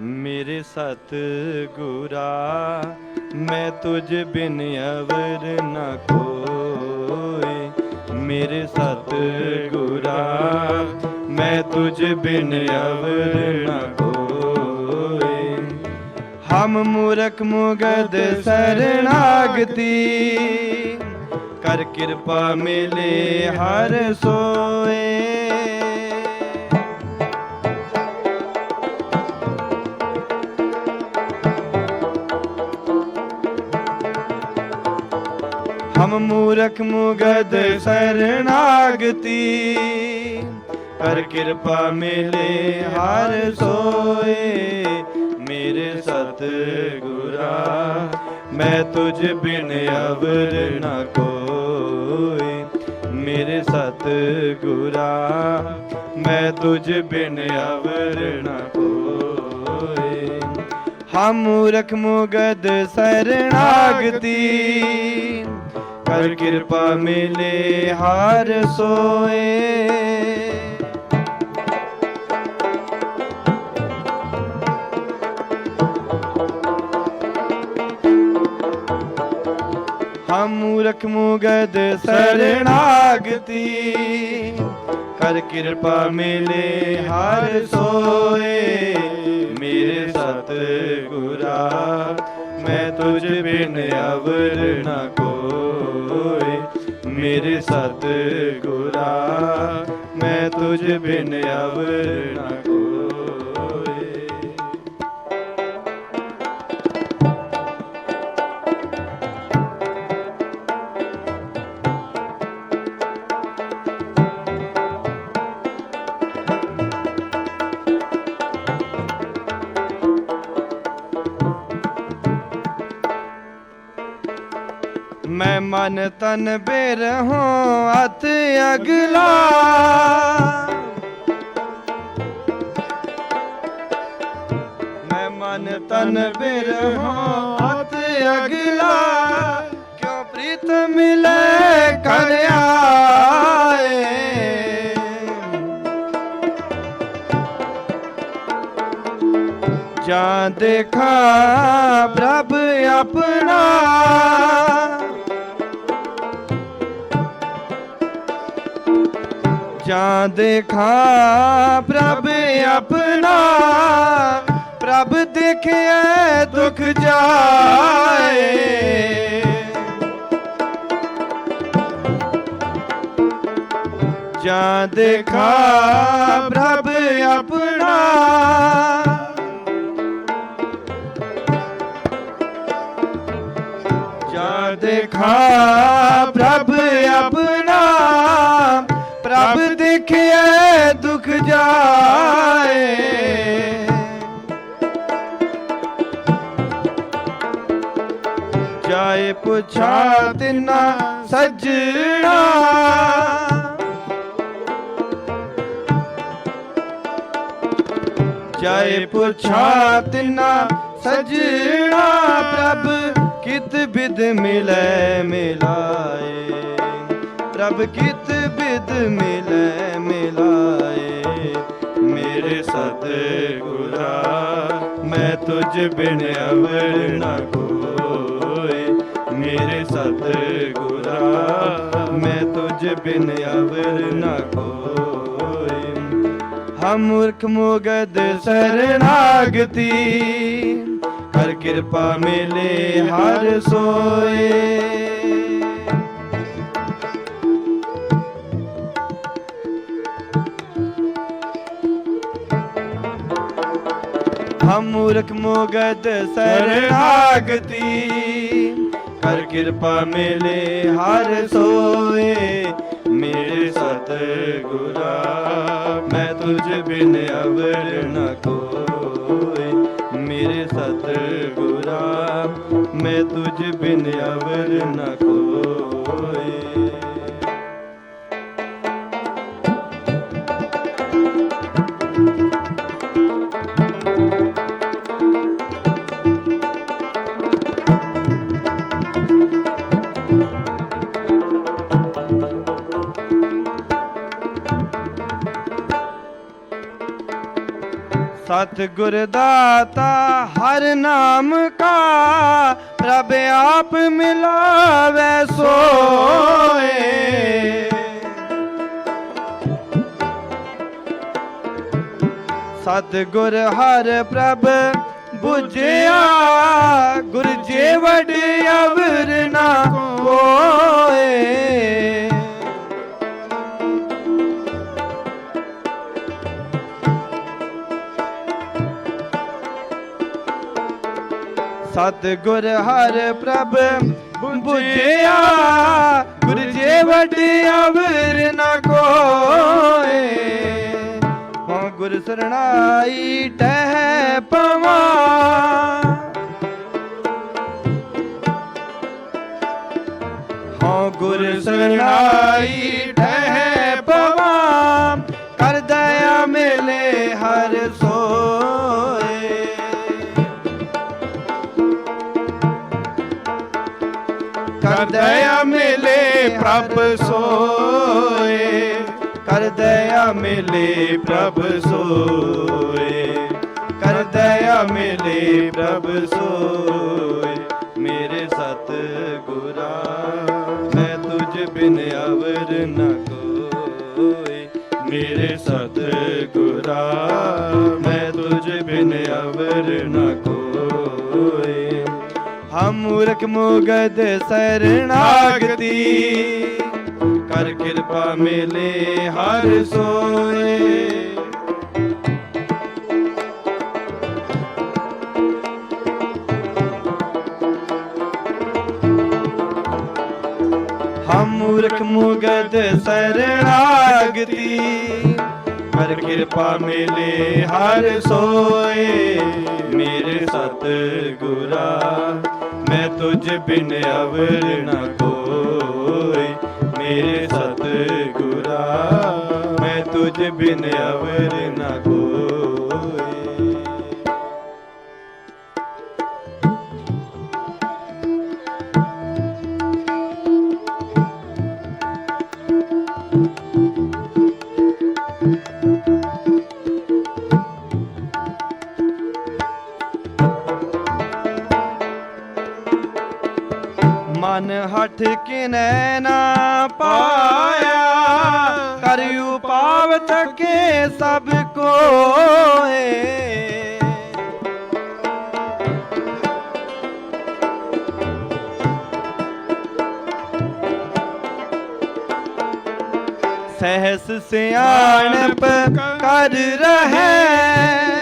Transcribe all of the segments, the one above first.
ਮੇਰੇ ਸਤ ਗੁਰਾ ਮੈਂ ਤੁਝ ਬਿਨ ਅਵਰ ਨਾ ਕੋਏ ਮੇਰੇ ਸਤ ਗੁਰਾ ਮੈਂ ਤੁਝ ਬਿਨ ਅਵਰ ਨਾ ਕੋਏ ਹਮ ਮੂਰਖ ਮੁਗਦ ਸਰਣਾਗਤੀ, ਕਰ ਕਿਰਪਾ ਮਿਲੇ ਹਰ ਸੋਏ। ਮੂਰਖ ਮੁਗਦ ਸ਼ਰਨਾਗਤੀ। ਕਰ ਕਿਰਪਾ ਮਿਲੇ, ਹਰ ਸੋਏ। ਮੇਰੇ ਸਤ ਗੁਰਾ ਮੈਂ ਤੁਝ ਬਿਨ ਅਵਰ ਨਾ ਕੋਏ ਮੇਰੇ ਸਤ ਗੁਰਾ ਮੈਂ ਤੁਝ ਬਿਨ ਅਵਰ ਨਾ ਕੋਏ ਹਮ ਮੂਰਖ ਮੁਗਦ ਸ਼ਰਨਾਗਤੀ। ਕਰ ਕਿਰਪਾ ਮਿਲੇ, ਹਰ ਸੋਏ। ਹਮ ਮੂਰਖ ਮੁਗਦ ਸਰਣਾਗਤੀ ਕਰ ਕਿਰਪਾ ਮਿਲੇ, ਹਰ ਸੋਏ। ਮੇਰੇ ਸਤ ਗੁਰਾ ਮੈਂ ਤੁਝ ਬਿਨ ਅਵਰ ਨਾ ਕੋਏ ਮੇਰੇ ਸਤ ਗੁਰਾ ਮੈਂ ਤੁਝ ਬਿਨ ਅਵਰ ਨਾ ਕੋਏ ਤਨ ਮਨ ਤਨ ਬਿਰਹੋਂ ਅਤ ਅਗਲਾ। ਮੈਂ ਮਨ ਤਨ ਬਿਰਹੋਂ ਅਤ ਅਗਲਾ। ਕਿਉਂ ਪ੍ਰੀਤ ਮਿਲੇ ਕਰ ਜਾਂ ਦੇਖਾ ਪ੍ਰਭ ਆਪਣਾ। ਜਾਂ ਦੇਖਾ, ਪ੍ਰਭ ਆਪਣਾ। ਪ੍ਰਭ ਦੇਖਿਆ, ਦੁਖ ਜਾਏ। ਜਾਂ ਦੇਖਾ, ਪ੍ਰਭ ਆਪਣਾ। ਜਾਂ ਦੇਖਾ, ਪ੍ਰਭ ਆਪਣਾ ਪ੍ਰਭ ਦੁਖ ਜਾਏ। ਜਾਏ ਪੁੱਛਾ ਤਿਨਾ ਸਜਣਾ। ਜਾਏ ਪੁੱਛਾ ਤਿਨਾ ਸਜਣਾ, ਪ੍ਰਭ ਕਿਤ ਬਿਦ ਮਿਲੈ ਮਿਲਾਏ। ਪ੍ਰਭ ਕਿਤ ਬਿਦ ਮਿਲੈ ਮਿਲਾਏ। ਮੇਰੇ ਸਤ ਗੁਰਾ ਮੈਂ ਤੁਝ ਬਿਨ ਅਵਰ ਨਾ ਕੋਏ। ਮੇਰੇ ਸਤ ਗੁਰਾ ਮੈਂ ਤੁਝ ਬਿਨ ਅਵਰ ਨਾ ਕੋਏ। ਹਮ ਮੂਰਖ ਮੁਗਦ ਸਰਣਾਗਤੀ ਕਰ ਕਿਰਪਾ ਮਿਲੇ ਹਰ ਸੋਏ। ਹਮ ਮੂਰਖ ਮੁਗਦ ਸਰਣਾਗਤੀ ਕਰ ਕਿਰਪਾ ਮਿਲੇ ਹਰ ਸੋਏ। ਮੇਰੇ ਸਤ ਗੁਰਾ ਮੈਂ ਤੁਝ ਬਿਨ ਅਵਰ ਨਾ ਕੋਏ। ਮੇਰੇ ਸਤ ਗੁਰਾ ਮੈਂ ਤੁਝ ਬਿਨ ਅਵਰ ਨਾ ਕੋਏ। ਸਤਿਗੁਰ ਦਾਤਾ ਹਰ ਨਾਮ ਕਾ ਪ੍ਰਭ ਆਪ ਮਿਲਾਵੇ ਸੋਏ। ਸਤਿਗੁਰ ਹਰ ਪ੍ਰਭ 부ਝਿਆ ਗੁਰ ਜੇ ਵਡ ਅਵਰ ਨਾ ਕੋਏ ਸਤਿਗੁਰ ਹਰ ਪ੍ਰਭ 부ਝਿਆ ਗੁਰ ਜੇ ਵਡ ਅਵਰ ਨਾ ਕੋਏ। ਹਾਂ ਗੁਰ ਸਰਣਾਈ ਟਹਿ ਪਵਾ। ਹਾਂ ਗੁਰ ਸਰਣਾਈ ਟਹਿ ਪਵਾ। ਕਰ ਦਇਆ ਮਿਲੇ ਹਰ ਦਇਆ ਮਿਲੇ ਪ੍ਰਭ ਸੋਏ। ਕਰ ਦਇਆ ਮਿਲੇ ਪ੍ਰਭ ਸੋਏ। ਕਰ ਦਇਆ ਮਿਲੇ ਪ੍ਰਭ ਸੋਏ। ਮੇਰੇ ਸਤ ਗੁਰਾ ਮੈਂ ਤੁਝ ਬਿਨ ਅਵਰ ਨ ਕੋਏ ਮੇਰੇ ਸਤ ਗੁਰਾ ਮੈਂ ਤੁਝ ਬਿਨ ਅਵਰ ਨ ਕੋਏ ਹਮ ਮੂਰਖ ਮੁਗਦ ਸਰਣਾਗਤੀ ਕਰ ਕਿਰਪਾ ਮੇਲੇ ਹਰ ਸੋਏ। ਹਮ ਮੂਰਖ ਮੁਗਦ ਸਰਣਾਗਤੀ ਕਰ ਕਿਰਪਾ ਮੇਲੇ ਹਰ ਸੋਏ। ਮੇਰੇ ਸਤ ਗੁਰਾ ਮੈਂ ਤੁਝ ਬਿਨ ਅਵਰ ਨ ਕੋਏ ਮੇਰੇ ਸਤ ਗੁਰਾ ਮੈਂ ਤੁਝ ਬਿਨ ਅਵਰ ਨ ਕੋਏ ਮਨ ਹਠ ਕਿਨੈ ਨਾ ਪਾਇਆ? ਕਰ ਉਪਾਵ ਤਕੇ ਸਭ ਕੋਏ। ਸਹਿਸ ਸਿਆਣਪ ਕਰ ਰਹੇ।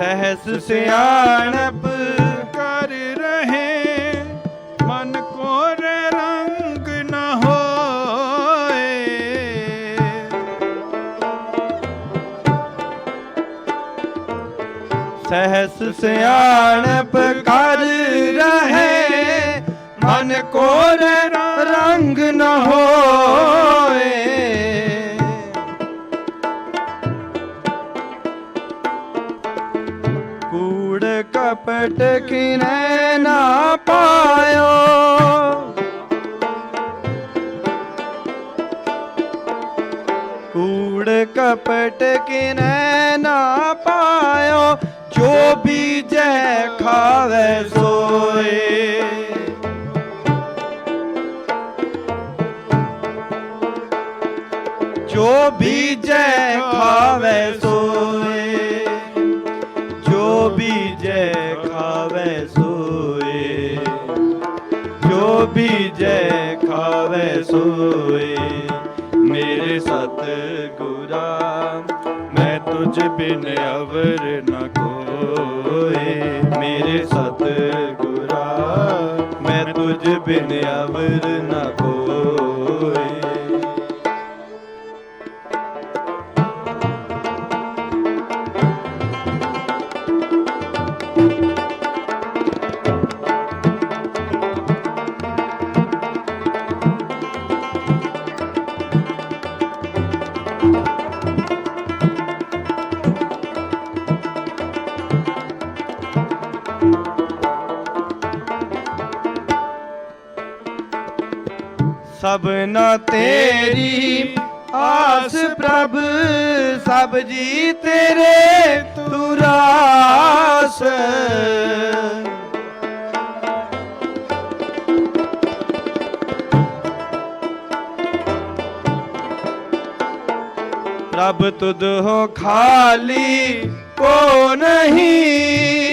ਸਹਿਸ ਸਿਆਣਪ ਕਰ ਰਹੇ। ਮਨ ਕੋਰ ਰੰਗ ਨ ਹੋਏ। ਸਹਿਸ ਸਿਆਣਪ ਕਰ ਰਹੇ। ਮਨ ਕੋਰ ਰੰਗ ਨ ਹੋਏ। ਕਪਟ ਕਿਨੈ ਨਾ ਪਾਇਓ। ਕੂੜ ਕਪਟ ਕਿਨੈ ਨਾ ਪਾਇਓ, ਜੋ ਬੀਜੈ ਖਾਵੇ ਸੋਏ। ਜੋ ਬੀਜੈ ਖਾਵੇ ਸੋਏ। ਬੀਜੈ ਖਾਵੇ ਸੋਏ। ਮੇਰੇ ਸਤ ਗੁਰਾ ਮੈਂ ਤੁਝ ਬਿਨ ਅਵਰ ਨ ਕੋਏ। ਮੇਰੇ ਸਤ ਗੁਰਾ ਮੈਂ ਤੁਝ ਬਿਨ ਅਵਰ ਨ ਕੋਏ। ਸਭਨਾ ਤੇਰੀ, ਆਸ ਪ੍ਰਭ ਸਭ ਜੀ ਤੇਰੇ, ਤੂੰ ਰਾਸ। ਪ੍ਰਭ ਤੁਧ ਹੋ ਖਾਲੀ ਕੋ ਨਹੀਂ।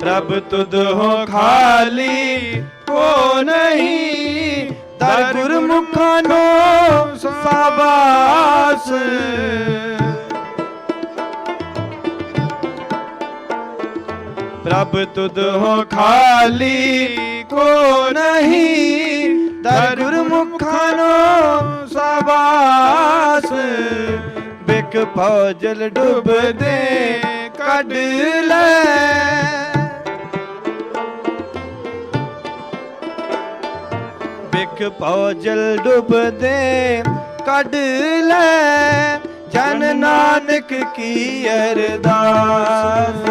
ਪ੍ਰਭ ਤੁਧ ਹੋ ਖਾਲੀ, ਕੋ ਨਹੀਂ, ਦਰ ਗੁਰਮੁਖਾਂ ਨੂੰ ਸਾਬਾਸ। ਪ੍ਰਭ ਤੁਧ ਹੋ ਖਾਲੀ, ਕੋ ਨਹੀਂ, ਦਰ ਗੁਰਮੁਖਾਂ ਨੂੰ ਸਾਬਾਸ। ਬਿਕ ਫੌਜਲ ਡੁੱਬਦੇ ਕੱਢ ਲੈ। ਬਿਕ ਫੌਜਲ ਡੁੱਬਦੇ, ਕੱਢ ਲੈ। ਜਨ ਨਾਨਕ ਕੀ ਅਰਦਾਸ।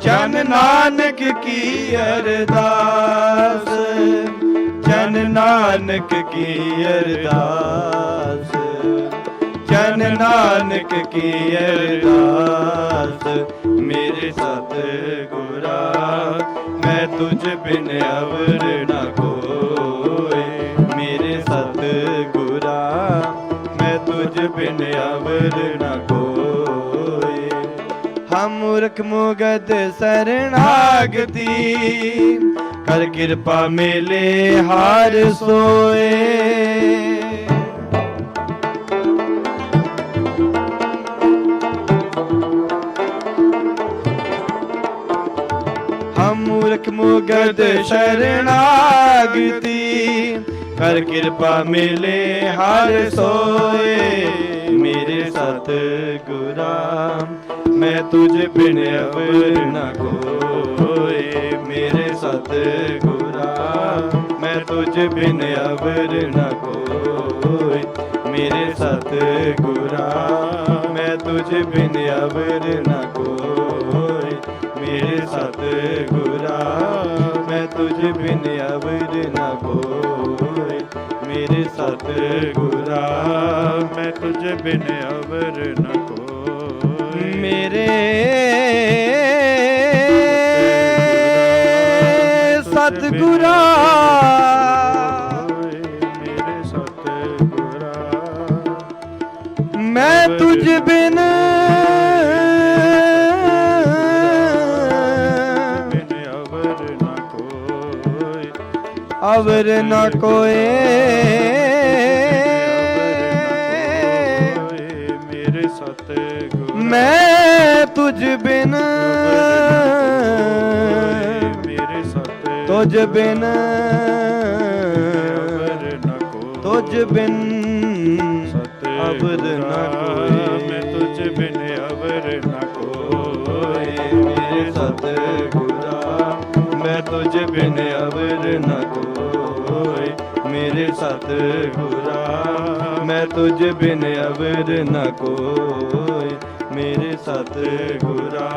ਜਨ ਨਾਨਕ ਕੀ ਅਰਦਾਸ। ਜਨ ਨਾਨਕ ਕੀ ਅਰਦਾਸ। ਨਾਨਕ ਕੀ ਅਰਦਾਸ? ਮੇਰੇ ਸਤ ਗੁਰਾ ਮੈਂ ਤੁਝ ਬਿਨ ਅਵਰ ਨਾ ਕੋਏ। ਮੇਰੇ ਸਤ ਗੁਰਾ ਮੈਂ ਤੁਝ ਬਿਨ ਅਵਰ ਨਾ ਕੋਏ। ਹਮ ਮੂਰਖ ਮੁਗਦ ਸਰਣਾਗਤੀ, ਕਰ ਕਿਰਪਾ ਮੇਲੇ ਹਾਰ ਸੋਏ। ਹਮ ਮੁਗਦ ਸ਼ਰਨਾਗਤੀ। ਕਰ ਕਿਰਪਾ ਮਿਲੇ ਹਰ ਸੋਏ, ਮੇਰੇ ਸਤ ਗੁਰਾ ਮੈਂ ਤੁਝ ਬਿਨ ਅਵਰ ਨਾ ਕੋਏ, ਮੇਰੇ ਸਤ ਗੁਰਾ ਮੈਂ ਤੁਝ ਬਿਨ ਅਵਰ ਨਾ ਕੋਏ, ਮੇਰੇ ਸਤ ਗੁਰਾ ਮੈਂ ਤੁਝ ਬਿਨ ਅਵਰ ਨਾ ਕੋਏ। ਮੈਂ ਤੁਝ ਬਿਨ ਅਵਰ ਨਾ ਕੋਏ ਮੇਰੇ ਸਤ ਗੁਰਾ ਮੈਂ ਤੁਝ ਬਿਨ ਅਵਰ ਨ ਕੋਈ। ਮੇਰੇ ਸਤਿਗੁਰਾ। ਮੇਰੇ ਸਤ ਗੁਰਾ ਅਵਰ ਨ ਕੋਏ। ਮੇਰੇ ਸਤ ਗੁਰਾ ਮੈਂ ਤੁਝ ਬਿਨ ਮੇਰੇ ਸਤ ਤੁਝ ਬਿਨ ਅਵਰ ਨ ਕੋਈ ਤੁਝ ਬਿਨ ਅਵਰ ਨ ਕੋਏ। ਮੈਂ ਤੁਝ ਬਿਨ ਅਵਰ ਨ ਕੋਈ ਮੇਰੇ ਸਤ ਗੁਰਾ ਮੈਂ ਤੁਝ ਬਿਨ ਅਵਰ ਨ ਕੋਏ ਮੇਰੇ ਸਤ ਗੁਰਾ ਮੈਂ ਤੁਝ ਬਿਨ ਅਵਰ ਨ ਕੋਏ ਮੇਰੇ ਸਤ ਗੁਰਾ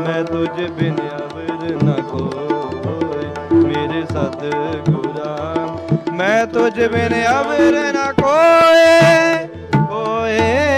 ਮੈਂ ਤੁਝ ਬਿਨ ਅਵਰ ਨ ਕੋਏ ਮੇਰੇ ਸਤ ਗੁਰਾ ਮੈਂ ਤੁਝ ਬਿਨ ਅਵਰ ਨ ਕੋਏ ਕੋਏ